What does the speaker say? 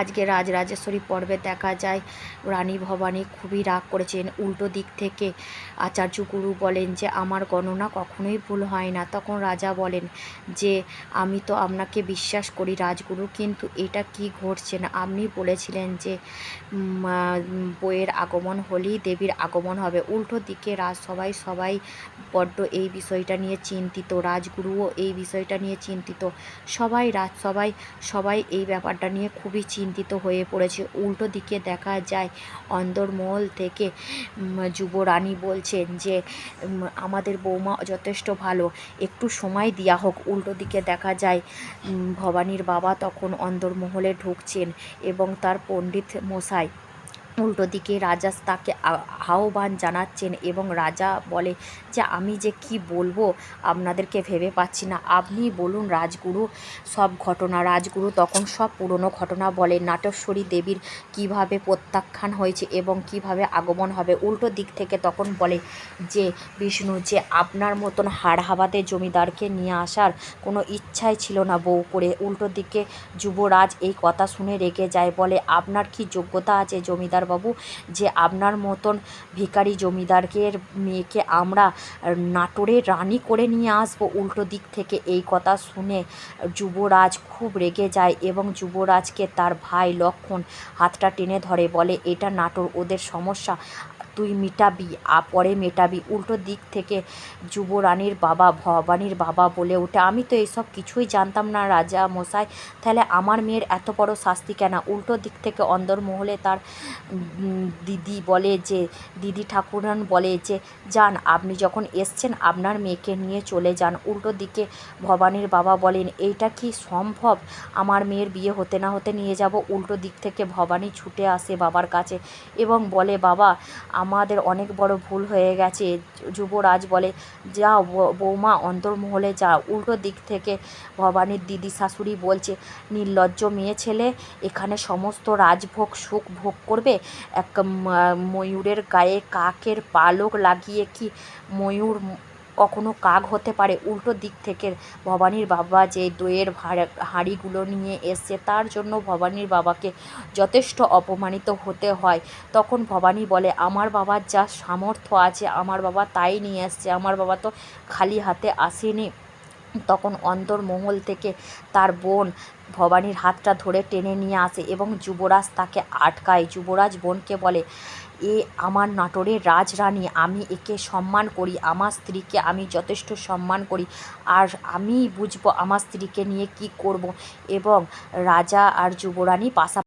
আজকে রাজরাজেশ্বরী পর্বে দেখা যায়। রানী ভবানী খুবই রাগ করেছেন। উল্টো দিক থেকে আচার্য গুরু বলেন যে, আমার গণনা কখনোই ভুল হয় না। তখন রাজা বলেন যে, আমি তো আপনাকে বিশ্বাস করি রাজগুরু, কিন্তু এটা কি ঘটছে না? আপনি বলেছিলেন যে বইয়ের আগমন হলেই দেবীর আগমন হবে। উল্টো দিকে রাজসভায় সবাই বড্ড এই বিষয়টা নিয়ে চিন্তিত। রাজগুরুও এই বিষয়টা নিয়ে চিন্তিত। সবাই, রাজসভায় সবাই এই ব্যাপারটা নিয়ে খুবই চিন্তিত হয়ে পড়েছে। উল্টো দিকে দেখা যায়, অন্দরমহল থেকে যুবরানী বলছেন যে আমাদের বৌমা যথেষ্ট ভালো, একটু সময় দেওয়া হোক। উল্টো দিকে দেখা যায় ভবানীর বাবা তখন অন্দরমহলে ঢুকছেন এবং তার পণ্ডিত মশাই উল্টো দিকে রাজা তাকে আহ্বান জানাচ্ছেন এবং রাজা বলে যে, আমি যে কি বলব আপনাদেরকে ভেবে পাচ্ছি না। আপনি বলুন রাজগুরু সব ঘটনা। রাজগুরু তখন সব পুরনো ঘটনা বলে, নাটেশ্বরী দেবীর কীভাবে প্রত্যাখ্যান হয়েছে এবং কীভাবে আগমন হবে? উল্টো দিক থেকে তখন বলে যে, বিষ্ণু, যে আপনার মতন হাড়হাবাদে জমিদারকে নিয়ে আসার কোনো ইচ্ছাই ছিল না বউ করে। উল্টো দিকে যুবরাজ এই কথা শুনে রেগে যায়, বলে, আপনার কি যোগ্যতা আছে জমিদার বাবু যে আপনার মতন ভিকারি জমিদারকে, মেয়েকে আমরা নাটোরে রানী করে নিয়ে আসব। উল্টো দিক থেকে এই কথা শুনে যুবরাজ খুব রেগে যায় এবং যুবরাজকে তার ভাই লক্ষণ হাতটা টেনে ধরে, বলে, এটা নাটোর, ওদের সমস্যা। তুই মিটাবি, আ পরে মেটাবি। উল্টো দিক থেকে যুবরানীর বাবা, ভবানীর বাবা বলে ওঠে। আমি তো এসব কিছুই জানতাম না, রাজা মশাই। তাহলে আমার মেয়ের এত বড় শাস্তি কেন? উল্টো দিক থেকে অন্দরমহলে তার দিদি বলে যে, দিদি ঠাকুরান বলে যে, যান, আপনি যখন এসছেন, আপনার মেয়েকে নিয়ে চলে যান। উল্টো দিকে ভবানীর বাবা বলেন, এইটা কি সম্ভব? আমার মেয়ের বিয়ে হতে না হতে নিয়ে যাব? উল্টো দিক থেকে ভবানী ছুটে আসে বাবার কাছে এবং বলে, বাবা আমাদের অনেক বড় ভুল হয়ে গেছে, যুবরাজ বলে যাও বৌমা অন্তর্মহলে যাও উল্টো দিক থেকে ভবানীর দিদি শাশুড়ি বলছে, নির্লজ্জ মেয়ে ছেলে, এখানে সমস্ত রাজভোগ, সুখ ভোগ করবে? এক ময়ূরের গায়ে কাকের পালক লাগিয়ে কি ময়ূর কখনো কাক হতে পারে, উল্টো দিক থেকে ভবানীর বাবা যে দইয়ের হাঁড়িগুলো নিয়ে এসছে, তার জন্য ভবানীর বাবাকে যথেষ্ট অপমানিত হতে হয়। তখন ভবানী বলে, আমার বাবার যা সামর্থ্য আছে, আমার বাবা তাই নিয়ে এসছে, আমার বাবা তো খালি হাতে আসেনি। তখন অন্তর্মহল থেকে তার বোন ভবানীর হাতটা ধরে টেনে নিয়ে আসে এবং যুবরাজ তাকে আটকায়। যুবরাজ বোনকে বলে, এ আমার নাটোরের রাজরানী, আমি একে সম্মান করি, আমার স্ত্রীকে আমি যথেষ্ট সম্মান করি, আর আমি বুঝব আমার স্ত্রীকে নিয়ে কি করব এবং রাজা আর যুবরানী পাশা